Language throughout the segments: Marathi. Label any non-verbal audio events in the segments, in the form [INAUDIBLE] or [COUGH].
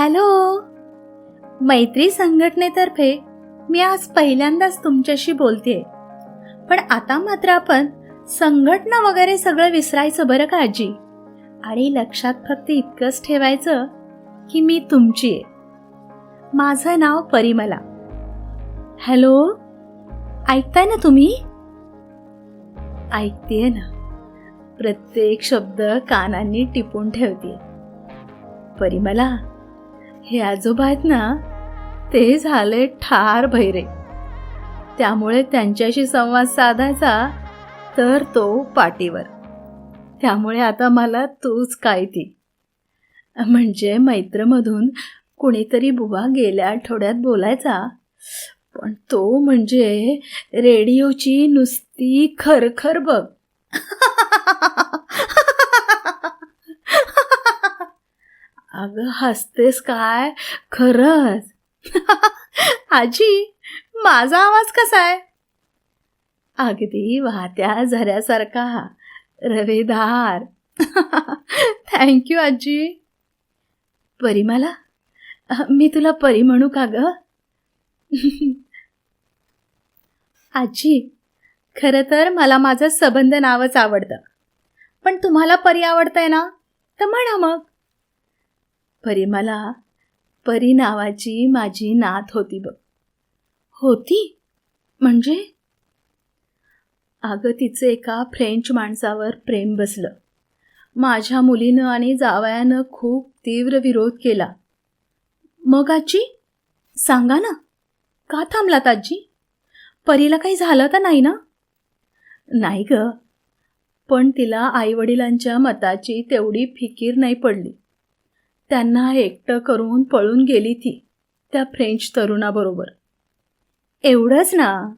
हॅलो. मैत्री संघटनेतर्फे मी आज पहिल्यांदाच तुमच्याशी बोलते पण आता मात्र आपण संघटना वगैरे सगळं विसरायचं बरं का आजी? आणि लक्षात फक्त इतकंच ठेवायचं की मी तुमची आहे माझं नाव परिमला. हॅलो. ऐकताय ना तुम्ही? ऐकते ना. प्रत्येक शब्द कानांनी टिपून ठेवते परिमला हे आजोबा आहेत ना ते झाले ठार भैरे. त्यामुळे त्यांच्याशी संवाद साधायचा तर तो पाठीवर त्यामुळे आता मला तूच काय ती म्हणजे मैत्रमधून कुणीतरी बुवा गेल्या आठवड्यात बोलायचा पण तो म्हणजे रेडिओची नुसती खरखर बघ. [LAUGHS] अगं हसतेस काय? खरंच. [LAUGHS] आजी माझा आवाज कसा आहे? अगदी वाहत्या झऱ्यासारखा. रवेदार. थँक्यू [LAUGHS] आजी. परिमाला मी तुला परी म्हणू का ग? [LAUGHS] आजी खरं तर मला माझं सबंध नावच आवडतं. पण तुम्हाला परी आवडतंय ना? तर म्हणा मग. परी मला परी नावाची माझी नात होती बघ. होती? म्हणजे? अगं तिचं एका फ्रेंच माणसावर प्रेम बसलं. माझ्या मुलीनं आणि जावयानं खूप तीव्र विरोध केला. मग आजी? सांगा ना. का थांबलात आजी? परीला काही झालं तर नाही ना? नाही ग. पण तिला आईवडिलांच्या मताची तेवढी फिकीर नाही पडली. त्यांना एकटं करून पळून गेली ती त्या फ्रेंच तरुणाबरोबर. एवढंच ना?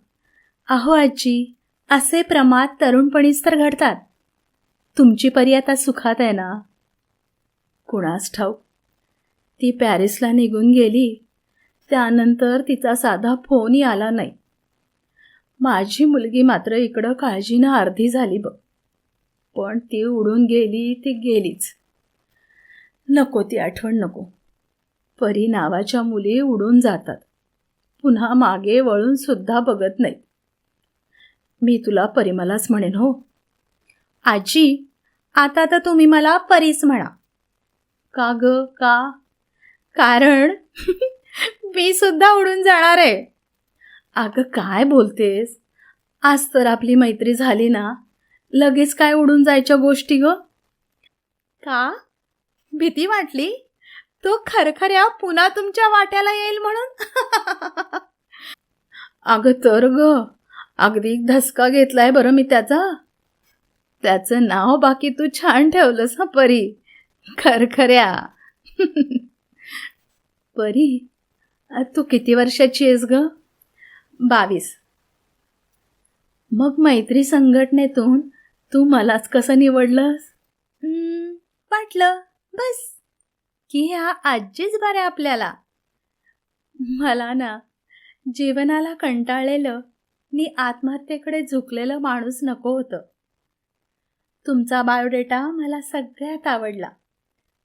अहो आजी असे प्रमाद तरुणपणीच तर घडतात. तुमची परी आता सुखात आहे ना? कुणास ठाऊक. ती पॅरिसला निघून गेली. त्यानंतर तिचा साधा फोनही आला नाही. माझी मुलगी मात्र इकडं काळजीनं अर्धी झाली बघ. पण ती उडून गेली ती गेलीच. नको ती आठवण नको. परी नावाच्या मुली उडून जातात. पुन्हा मागे वळून सुद्धा बघत नाही मी तुला परिमलाच म्हणेन हो. आजी आता तर तुम्ही मला परीच म्हणा. का ग का? कारण [LAUGHS] मी सुद्धा उडून जाणार आहे. अगं काय बोलतेस? आज तर आपली मैत्री झाली ना. लगेच काय उडून जायच्या गोष्टी ग? का? भीती वाटली? तो खरखऱ्या पुन्हा तुमच्या वाट्याला येईल म्हणून? [LAUGHS] अगं तर ग अगदी धसका घेतलाय बरं मी त्याचा. त्याचं नाव बाकी तू छान ठेवलंस हा परी. खरखऱ्या. [LAUGHS] परी तू किती वर्षाची आहेस ग? बावीस. मग मैत्री संघटनेतून तू मलाच कसं निवडलंस? वाटलं. बस. की ह्या आजीच बऱ्या आपल्याला. मला ना जीवनाला कंटाळलेलं नि आत्महत्येकडे झुकलेलं माणूस नको होतं. तुमचा बायोडेटा मला सगळ्यात आवडला.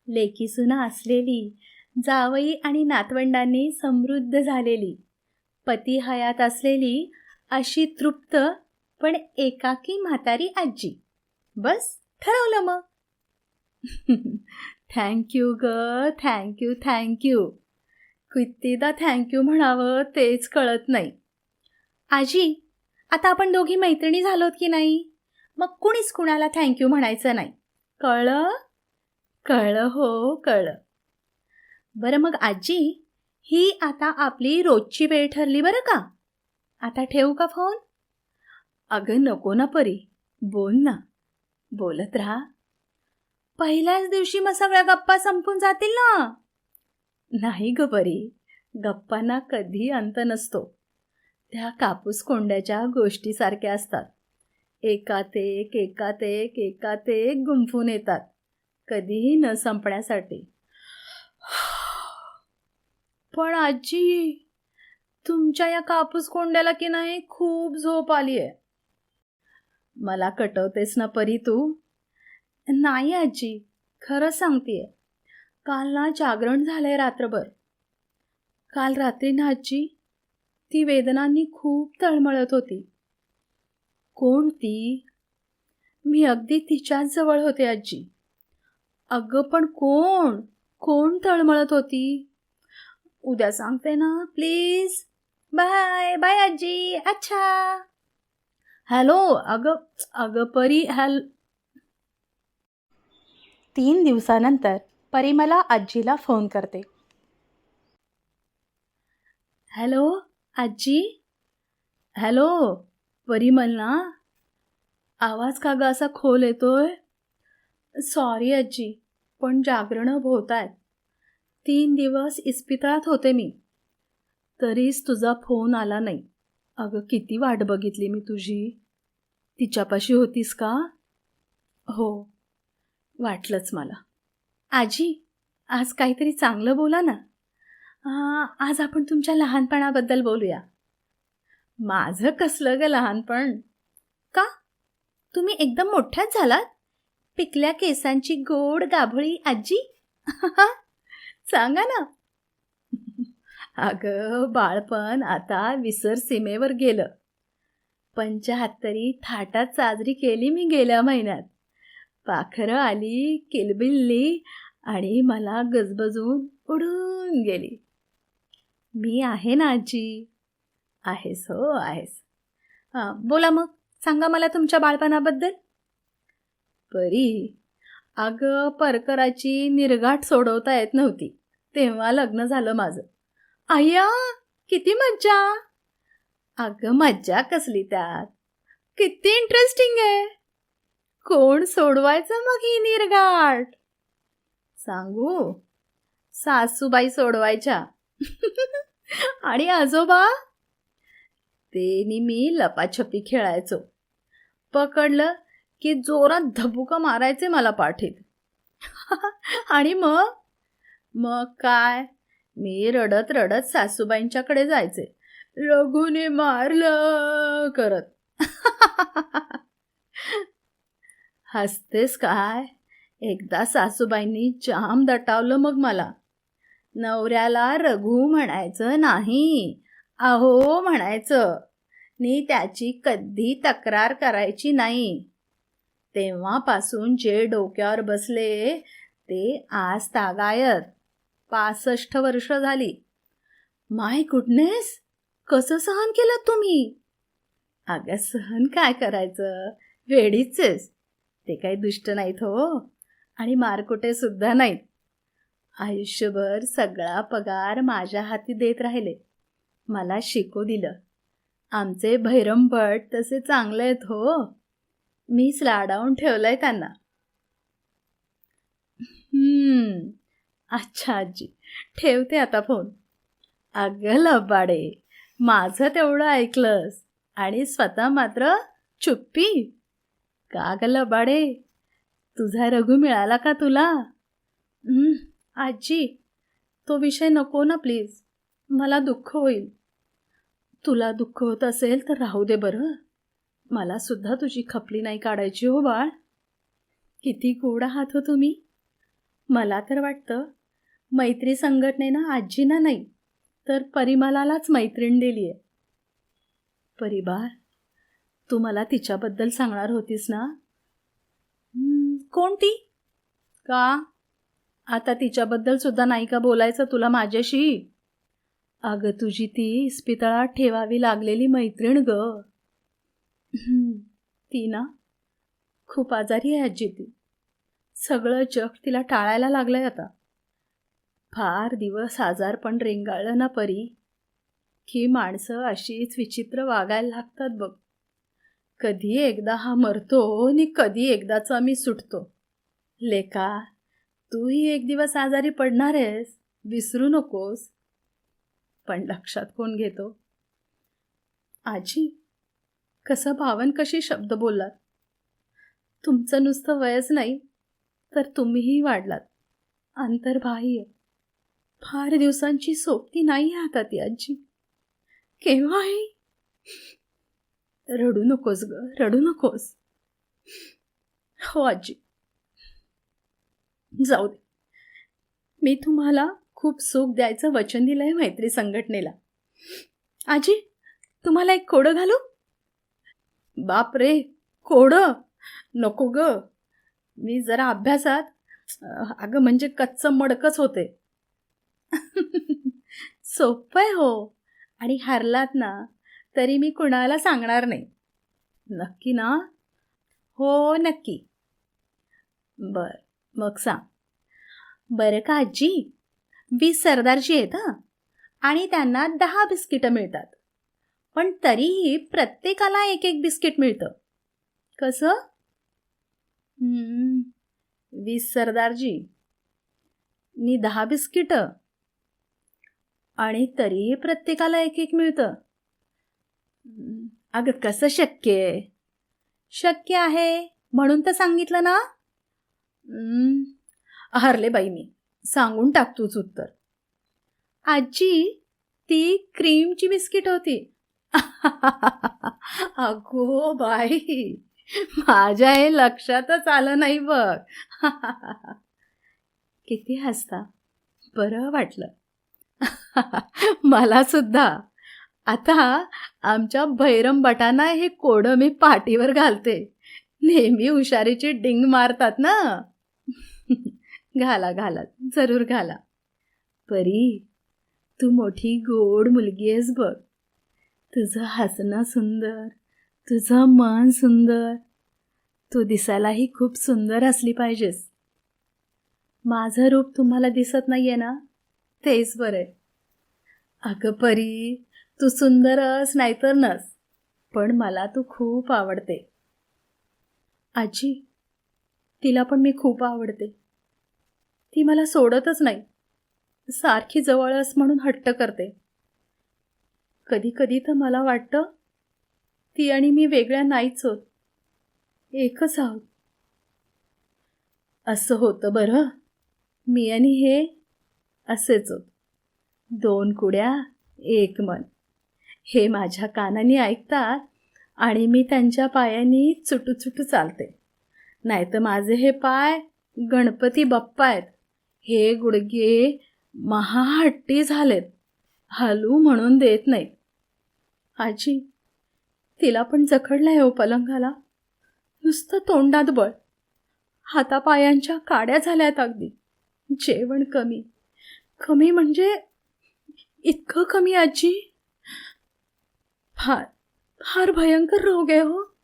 लेकीसुना असलेली जावई आणि नातवंडांनी समृद्ध झालेली. पती हयात असलेली अशी तृप्त पण एकाकी म्हातारी आजी बस ठरवलं मग. [LAUGHS] थँक्यू ग थँक्यू थँक्यू कितीदा थँक्यू म्हणावं तेच कळत नाही. आजी आता आपण दोघी मैत्रिणी झालोत की नाही? मग कुणीच कुणाला थँक्यू म्हणायचं नाही. कळलं? कळलं हो कळलं. बरं मग आजी ही आता आपली रोजची वेळ ठरली बरं का? आता ठेवू का फोन अगं नको ना परी. बोल ना. बोलत राहा. पहिल्याच दिवशी मग सगळ्या गप्पा संपून जातील ना? नाही ग परी. गप्पांना कधी अंत नसतो. त्या कापूस कोंड्याच्या गोष्टीसारख्या असतात. एकात एक एकात एक एकात एक गुंफून येतात. कधीही न संपण्यासाठी. पण आजी तुमच्या या कापूस कोंड्याला की नाही खूप झोप आली आहे मला कटवतेस ना परी तू? नाही आजी. खरं सांगतेय. काल ना जागरण झालंय रात्रभर. काल रात्री ना आजी ती वेदनांनी खूप तळमळत होती. कोण ती? मी अगदी तिच्याच जवळ होते आजी. अगं पण कोण? कोण तळमळत होती? उद्या सांगते ना प्लीज. बाय बाय आजी. अच्छा. हॅलो अगं अगं परी हॅल तीन दिवसानंतर परी मला आजीला फोन करते. हॅलो आजी? हॅलो परिमल ना आवाज का ग असा खोल येतोय? सॉरी आजी पण जागरणं होत आहेत तीन दिवस इस्पितळात होते मी. तरीच तुझा फोन आला नाही. अगं किती वाट बघितली मी तुझी. तिच्यापाशी होतीस का? हो. वाटलंच मला. आजी आज काहीतरी चांगलं बोला ना. आ, आज आपण तुमच्या लहानपणाबद्दल बोलूया. माझं कसलं ग लहानपण? का? तुम्ही एकदम मोठ्याच झालात. पिकल्या केसांची गोड गाभळी आजी? [LAUGHS] सांगा ना. अगं बाळपण आता विसर सीमेवर गेलं. पंचाहत्तरी थाटात साजरी केली मी गेल्या महिन्यात. पाखरं आली किलबिल्ली आणि मला गजबजून उडून गेली. मी आहे ना आजी? आहेस हो आहेस. हां बोला मग सांगा मला तुमच्या बाळपणाबद्दल परी अगं परकराची निर्गाठ सोडवता येत नव्हती तेव्हा लग्न झालं माझं. अय्या किती मज्जा! अगं मज्जा कसली त्यात? किती इंटरेस्टिंग आहे! कोण सोडवायचं मग ही निर्गाठ? सांगू? सासूबाई सोडवायच्या. [LAUGHS] आणि आजोबा? ते मी लपाछपी खेळायचो. पकडलं की जोरात धबुका मारायचे मला पाठीत. [LAUGHS] आणि मग? मग काय? मी रडत रडत सासूबाईंच्याकडे जायचे. रघुने मारलं करत. [LAUGHS] हसतेस काय? एकदा सासूबाईंनी जाम दटावलं मग मला. नवऱ्याला रघु म्हणायचं नाही अहो म्हणायचं. नी त्याची कधी तक्रार करायची नाही. तेव्हापासून जे डोक्यावर बसले ते आज तागायत. पासष्ट वर्ष झाली. माय गुडनेस कसं सहन केलं तुम्ही? अगं सहन काय करायचं? वेडीचेच ते काही दुष्ट नाहीत हो. आणि मारकुटे सुद्धा नाहीत. आयुष्यभर सगळा पगार माझ्या हाती देत राहिले. मला शिकू दिलं. आमचे भैरमभट तसे चांगले आहेत हो. मीच लाडावून ठेवलंय त्यांना. अच्छा आजी. ठेवते आता फोन. अगं लबाडे माझं तेवढं ऐकलंस. आणि स्वतः मात्र चुप्पी. का ग लबाडे तुझा रघू मिळाला का तुला? आजी तो विषय नको ना प्लीज. मला दुःख होईल. तुला दुःख होत असेल तर राहू दे बरं. मला सुद्धा तुझी खपली नाही काढायची हो बाळ. किती गोड आहात हो तुम्ही. मला तर वाटतं मैत्री संघटनेनं आजीना नाही तर परिमलालाच मैत्रीण दिली आहे परिबाळ तू मला तिच्याबद्दल सांगणार होतीस ना? कोणती? का? आता तिच्याबद्दल सुद्धा नाही का बोलायचं तुला माझ्याशी? अगं तुझी ती इस्पितळात ठेवावी लागलेली मैत्रीण ग. ती ना? खूप आजारी आहे आजी ती. सगळं जग तिला टाळायला लागलंय आता. फार दिवस आजारपण रेंगाळलं ना परी. की माणसं अशीच विचित्र वागायला लागतात बघ. कधी एकदा हा मरतो आणि कधी एकदाच आम्ही सुटतो. लेका तूही एक दिवस आजारी पडणार आहेस विसरू नकोस. पण लक्षात कोण घेतो? आजी कसं भावन कशी शब्द बोललात? तुमचं नुसतं वयच नाही तर तुम्हीही वाढलात. अंतर्बाह्य फार दिवसांची सोबती नाही आता ती आजी. केव्हाही? रडू नकोस ग रडू नकोस. हो आजी. जाऊ दे. मी तुम्हाला खूप सुख द्यायचं वचन दिलं आहे मैत्री संघटनेला. आजी तुम्हाला एक कोडं घालू? बाप रे कोडं? नको ग. मी जरा अभ्यासात अगं म्हणजे कच्चं मडकच होते. [LAUGHS] सोपं आहे हो. आणि हरलात ना तरी मी कुणाला सांगणार नाही. नक्की ना? हो नक्की. बर मग सांग. बरं का आजी? वीस सरदारची आहेत हां? आणि त्यांना दहा बिस्किटं मिळतात. पण तरीही प्रत्येकाला एक एक बिस्किट मिळतं. कसं? वीस सरदारजी. नी दहा बिस्किटं. आणि तरीही प्रत्येकाला एक एक मिळतं. अगं कसं शक्य आहे? शक्य आहे? म्हणून तर सांगितलं ना? हरले बाई मी. सांगून टाक तूच उत्तर. आजी ती क्रीमची बिस्किट होती. [LAUGHS] अगो बाई माझ्या हे लक्षातच आलं नाही बघ. [LAUGHS] किती हसता. बरं वाटलं. [LAUGHS] मला सुद्धा आता आमच्या भैरम बटांना हे कोडं मी पाठीवर घालते. नेहमी हुशारीची डिंग मारतात ना? घाला घाला जरूर घाला. परी तू मोठी गोड मुलगी आहेस बघ. तुझं हसणं सुंदर तुझं मन सुंदर. तू दिसायलाही खूप सुंदर असली पाहिजेस. माझं रूप तुम्हाला दिसत नाही आहे ना? तेच बरं आहे. अगं परी तू सुंदरच नाहीतर नस पण मला तू खूप आवडते. आजी तिला पण मी खूप आवडते. ती मला सोडतच नाही. सारखी जवळच म्हणून हट्ट करते. कधी कधी तर मला वाटतं ती आणि मी वेगळ्या नाहीच होत. एकच आहोत. असं होतं बरं. मी आणि हे असेच होत. दोन कुड्या एक मन. हे माझ्या कानाने ऐकतात आणि मी त्यांच्या पायांनी चुटू चुटू चालते. नाहीतर माझे हे पाय गणपती बाप्पा आहेत. हे गुडघे महाहट्टी झालेत. हलू म्हणून देत नाहीत. आजी तिला पण जखडलंय हो पलंगाला. नुसतं तोंडात बळ. हातापायांच्या काड्या झाल्यात अगदी. जेवण कमी. कमी म्हणजे इतकं कमी आजी? फार फार भयंकर रोग आहे हो.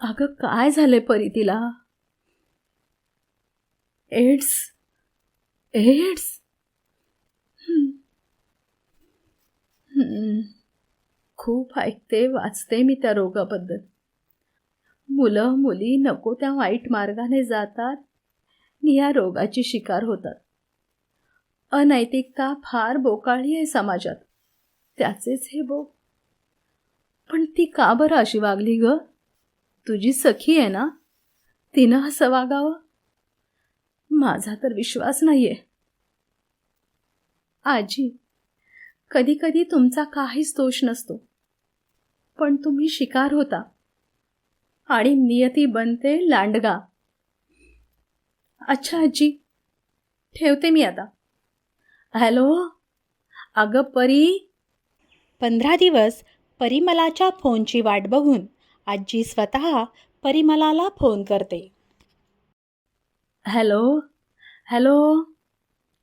अगं काय झाले परी तिला? एड्स? एड्स? खूप ऐकते वाचते मी त्या रोगाबद्दल. मुलं मुली नको त्या वाईट मार्गाने जातात. आणि या रोगाची शिकार होतात. अनैतिकता फार बोकाळी आहे समाजात. त्याचेच हे बो. पण ती का बरं अशी वागली ग? तुझी सखी आहे ना? तिनं असं वागावं? माझा तर विश्वास नाहीये. आजी कधी कधी तुमचा काहीच दोष नसतो. पण तुम्ही शिकार होता. आणि नियती बनते लांडगा. अच्छा आजी. ठेवते मी आता. हॅलो? अगं परी? पंधरा दिवस परिमलाच्या फोनची वाट बघून आजी स्वतः परिमलाला फोन करते. हॅलो? हॅलो?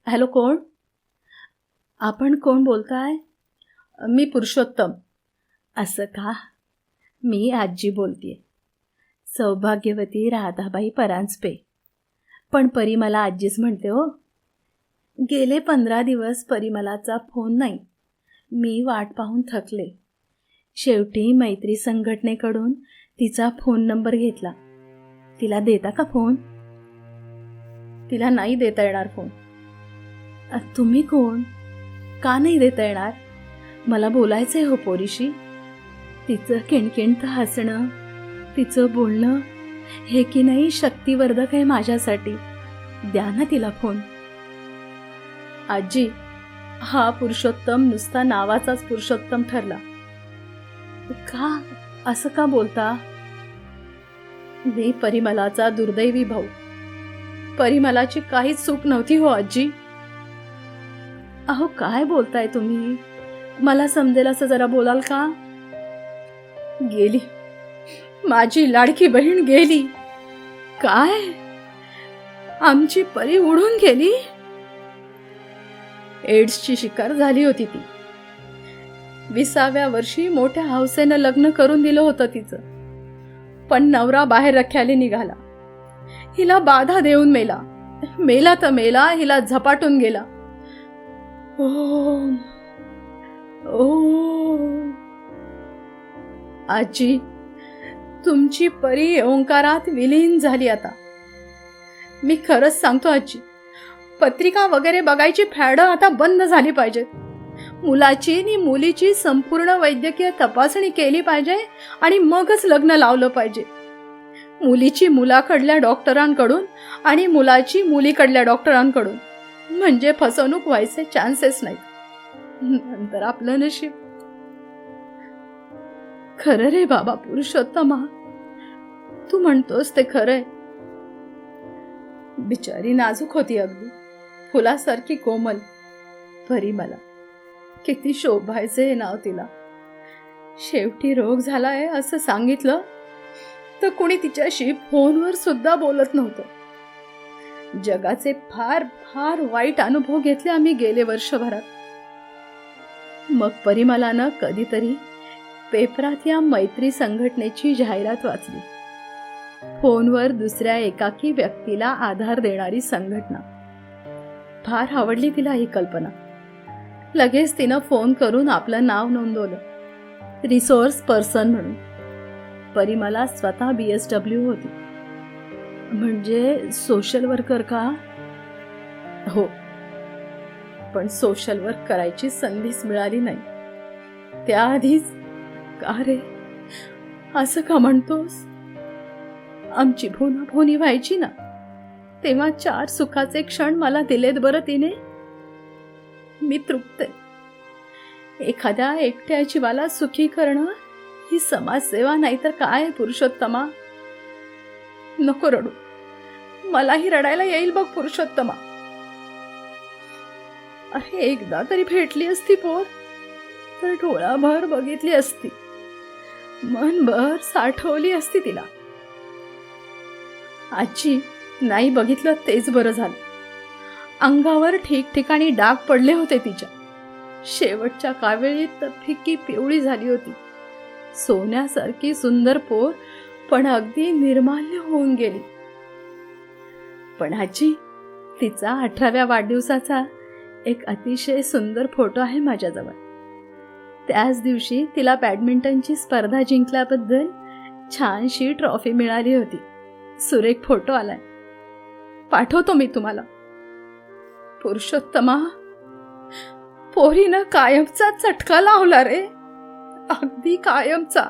हॅलो कोण? आपण कोण बोलताय? मी पुरुषोत्तम. असं का? मी आजी बोलतीये. सौभाग्यवती राधाबाई परांजपे. पण परिमला आजीच म्हणते हो. गेले पंधरा दिवस परिमलाचा फोन नाही. मी वाट पाहून थकले. शेवटी मैत्री संघटनेकडून तिचा फोन नंबर घेतला. तिला देता का फोन तिला नाही देता येणार फोन तुम्ही कोण? का नाही देता येणार? मला बोलायचं आहे हो पोरीशी. तिचं किणकिणतं हसणं तिचं बोलणं हे की नाही शक्तिवर्धक आहे माझ्यासाठी. द्या ना तिला फोन आजी हा पुरुषोत्तम नुसता नावाचाच पुरुषोत्तम ठरला. का? असं का बोलता? मी परिमलाचा दुर्दैवी भाऊ. परिमलाची काहीच चूक नव्हती हो आजी. अहो काय बोलताय तुम्ही? मला समजेल असं जरा बोलाल का? गेली. माझी लाडकी बहीण गेली. काय? आमची परी उडून गेली? एड्सची शिकार झाली होती ती. विसाव्या वर्षी मोठ्या हौसेनं लग्न करून दिलं होतं तिचं. पण नवरा बाहेर रख्याले निघाला. हिला बाधा देऊन मेला. मेला तर मेला हिला झपाटून गेला. ओम ओम आजी तुमची परी ओंकारात विलीन झाली आता. मी खरंच सांगतो आजी पत्रिका वगैरे बघायची फॅडं आता बंद झाली पाहिजेत. मुलाची आणि मुलीची संपूर्ण वैद्यकीय तपासणी केली पाहिजे आणि मगच लग्न लावलं पाहिजे. मुलीची मुलाकडल्या डॉक्टरांकडून आणि मुलाची मुलीकडल्या डॉक्टरांकडून. म्हणजे फसवणूक व्हायचे चान्सेस नाही नंतर आपलं नशीब. खरं रे बाबा पुरुषोत्तमा. तू म्हणतोस ते खरंय. बिचारी नाजूक होती अगदी. फुलासारखी कोमल. परी मला किती शोभायचे हे नाव तिला. शेवटी रोग झालाय असं सांगितलं तर कुणी तिच्याशी फोनवर सुद्धा बोलत नव्हतं. जगाचे फार फार वाईट अनुभव घेतले आम्ही गेले वर्षभरात. मग परिमलानं कधीतरी पेपरात या मैत्री संघटनेची जाहिरात वाचली. फोनवर दुसऱ्या एकाकी व्यक्तीला आधार देणारी संघटना. फार आवडली तिला ही कल्पना. लगेच तिनं फोन करून आपलं नाव नोंदवलं. रिसोर्स पर्सन म्हणून. परिमला स्वतः बी एस डब्ल्यू होती. म्हणजे सोशल वर्कर का? हो. पण सोशल वर्क करायची संधीच मिळाली नाही. त्याआधीच का रे? असं का म्हणतोस? आमची भोनाभोनी व्हायची ना. तेव्हा चार सुखाचे क्षण मला दिलेत बरं तिने. मी तृप्त आहे. एखाद्या एकट्या जीवाला सुखी करणं ही समाजसेवा नाही तर काय पुरुषोत्तमा? नको रडू. मलाही रडायला येईल बघ पुरुषोत्तमा. अरे एकदा तरी भेटली असती पोर. तर डोळाभर बघितली असती. मनभर साठवली असती तिला. आजी नाही बघितलं तेच बरं झालं. अंगावर ठिकठिकाणी डाग पडले होते तिच्या. शेवटच्या कावेळीत तर पिवळी झाली होती. सोन्यासारखी सुंदर पोर पण अगदी निर्माल्य होऊन गेली. पण आजी तिचा अठराव्या वाढदिवसाचा एक अतिशय सुंदर फोटो आहे माझ्याजवळ. त्याच दिवशी तिला बॅडमिंटनची स्पर्धा जिंकल्याबद्दल छानशी ट्रॉफी मिळाली होती. सुरेख फोटो आलाय. पाठवतो मी तुम्हाला. पुरुषोत्तमा पोरीनं कायमचा चटका लावला रे. अगदी कायमचा.